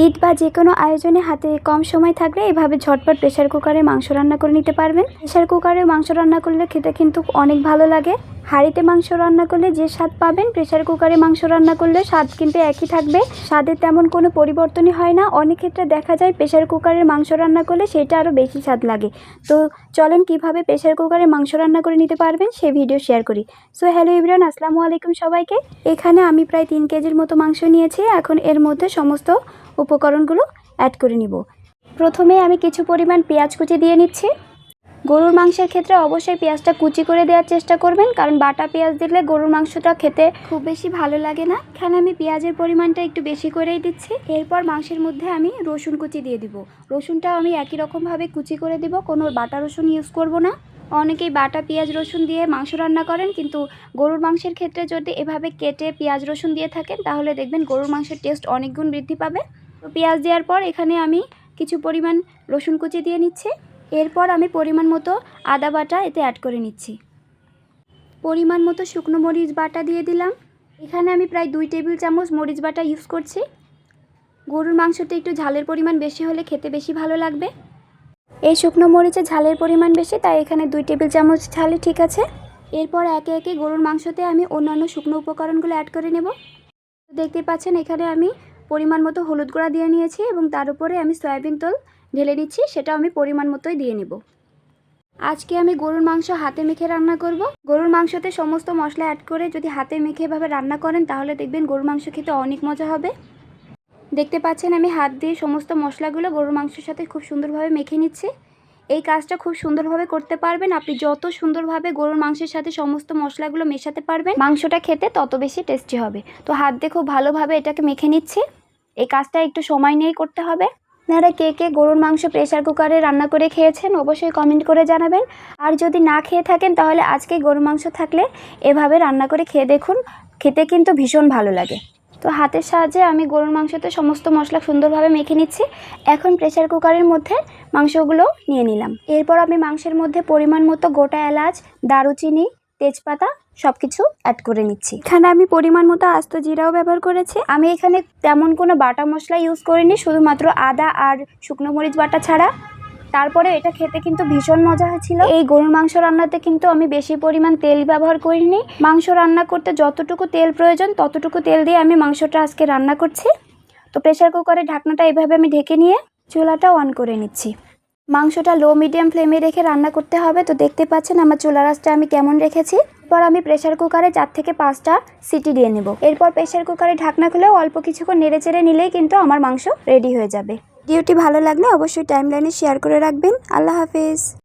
ঈদ বা যে কোনো আয়োজনে হাতে কম সময় থাকলে এভাবে ঝটপট প্রেশার কুকারে মাংস রান্না করে নিতে পারবেন। প্রেশার কুকারে মাংস রান্না করলে খেতে কিন্তু অনেক ভালো লাগে। হাঁড়িতে মাংস রান্না করলে যে স্বাদ পাবেন প্রেশার কুকারে মাংস রান্না করলে স্বাদ কিন্তু একই থাকবে। স্বাদের তেমন কোনো পরিবর্তনই হয় না। অনেক ক্ষেত্রে দেখা যায় প্রেশার কুকারের মাংস রান্না করলে সেটা আরও বেশি স্বাদ লাগে। তো চলেন কীভাবে প্রেশার কুকারে মাংস রান্না করে নিতে পারবেন সে ভিডিও শেয়ার করি। সো হ্যালো ইব্রান আসসালামু আলাইকুম সবাইকে। এখানে আমি প্রায় তিন কেজির মতো মাংস নিয়েছি। এখন এর মধ্যে সমস্ত উপকরণগুলো অ্যাড করে নিব। প্রথমে আমি কিছু পরিমাণ পেঁয়াজ কুচি দিয়ে নিচ্ছি। গরুর মাংসের ক্ষেত্রে অবশ্যই পেঁয়াজটা কুচি করে দেওয়ার চেষ্টা করবেন, কারণ বাটা পেঁয়াজ দিলে গরুর মাংসটা খেতে খুব বেশি ভালো লাগে না। এখানে আমি পেঁয়াজের পরিমাণটা একটু বেশি করেই দিচ্ছি। এরপর মাংসের মধ্যে আমি রসুন কুচি দিয়ে দিব। রসুনটাও আমি একই রকমভাবে কুচি করে দিব, কোনো বাটা রসুন ইউজ করব না। অনেকেই বাটা পেঁয়াজ, রসুন দিয়ে মাংস রান্না করেন, কিন্তু গরুর মাংসের ক্ষেত্রে যদি এভাবে কেটে পেঁয়াজ, রসুন দিয়ে থাকেন, তাহলে দেখবেন গরুর মাংসের টেস্ট অনেক গুণ বৃদ্ধি পাবে। তো পেঁয়াজ দেওয়ার পর এখানে আমি কিছু পরিমাণ রসুন কুচি দিয়ে নিচ্ছি। এরপর আমি পরিমাণ মতো আদা বাটা এতে অ্যাড করে নিচ্ছি। পরিমাণ মতো শুকনো মরিচ বাটা দিয়ে দিলাম। এখানে আমি প্রায় দুই টেবিল চামচ মরিচ বাটা ইউজ করছি। গরুর মাংসটা একটু ঝালের পরিমাণ বেশি হলে খেতে বেশি ভালো লাগবে। এই শুকনো মরিচে ঝালের পরিমাণ বেশি, তাই এখানে দুই টেবিল চামচ ঝালই ঠিক আছে। এরপর একে একে গরুর মাংসতে আমি অন্যান্য শুকনো উপকরণগুলো অ্যাড করে নেব। দেখতে পাচ্ছেন এখানে আমি পরিমাণ মতো হলুদ গুঁড়া দিয়ে নিয়েছি এবং তার উপরে আমি সয়াবিন তেল ঢেলে নিচ্ছি সেটা আমি পরিমাণ মতোই দিয়ে নেব। আজকে আমি গরুর মাংস হাতে মেখে রান্না করব। গরুর মাংসতে সমস্ত মশলা অ্যাড করে যদি হাতে মেখে এভাবে রান্না করেন, তাহলে দেখবেন গরুর মাংস খেতে অনেক মজা হবে। দেখতে পাচ্ছেন আমি হাত দিয়ে সমস্ত মশলাগুলো গরুর মাংসের সাথে খুব সুন্দরভাবে মেখে নিচ্ছি। এই কাজটা খুব সুন্দরভাবে করতে পারবেন। আপনি যত সুন্দরভাবে গরুর মাংসের সাথে সমস্ত মশলাগুলো মেশাতে পারবেন, মাংসটা খেতে তত বেশি টেস্টি হবে। তো হাত দিয়ে খুব ভালোভাবে এটাকে মেখে নিচ্ছি। এই কাজটা একটু সময় নিয়েই করতে হবে। আপনারা কে কে গরুর মাংস প্রেশার কুকারে রান্না করে খেয়েছেন অবশ্যই কমেন্ট করে জানাবেন। আর যদি না খেয়ে থাকেন, তাহলে আজকে গরুর মাংস থাকলে এভাবে রান্না করে খেয়ে দেখুন। খেতে কিন্তু ভীষণ ভালো লাগে। তো হাতের সাহায্যে আমি গরুর মাংসতে সমস্ত মশলা সুন্দরভাবে মেখে নিচ্ছি। এখন প্রেশার কুকারের মধ্যে মাংসগুলো নিয়ে নিলাম। এরপর আমি মাংসের মধ্যে পরিমাণ মতো গোটা এলাচ, দারুচিনি, তেজপাতা সব কিছু অ্যাড করে নিচ্ছি। এখানে আমি পরিমাণ মতো আস্ত জিরাও ব্যবহার করেছি। আমি এখানে তেমন কোনো বাটা মশলা ইউজ করিনি, শুধুমাত্র আদা আর শুকনো মরিচ বাটা ছাড়া। তারপরে এটা খেতে কিন্তু ভীষণ মজা হয়েছিল। এই গরুর মাংস রান্নাতে কিন্তু আমি বেশি পরিমাণ তেল ব্যবহার করিনি। মাংস রান্না করতে যতটুকু তেল প্রয়োজন, ততটুকু তেল দিয়ে আমি মাংসটা আজকে রান্না করছি। তো প্রেশার কুকারের ঢাকনাটা এভাবে আমি ঢেকে নিয়ে চুলাটা অন করে নিচ্ছি। মাংসটা লো মিডিয়াম ফ্লেমে রেখে রান্না করতে হবে। তো দেখতে পাচ্ছেন আমার চুলা রাসটা আমি কেমন রেখেছি। এরপর আমি প্রেশার কুকারে চার থেকে পাঁচটা সিটি দিয়ে নেব। এরপর প্রেশার কুকারে ঢাকনা খুলেও অল্প কিছুক্ষণ নেড়ে চেড়ে নিলেই কিন্তু আমার মাংস রেডি হয়ে যাবে। ভিডিওটি ভালো লাগলে অবশ্যই টাইমলাইনে শেয়ার করে রাখবেন। আল্লাহ হাফেজ।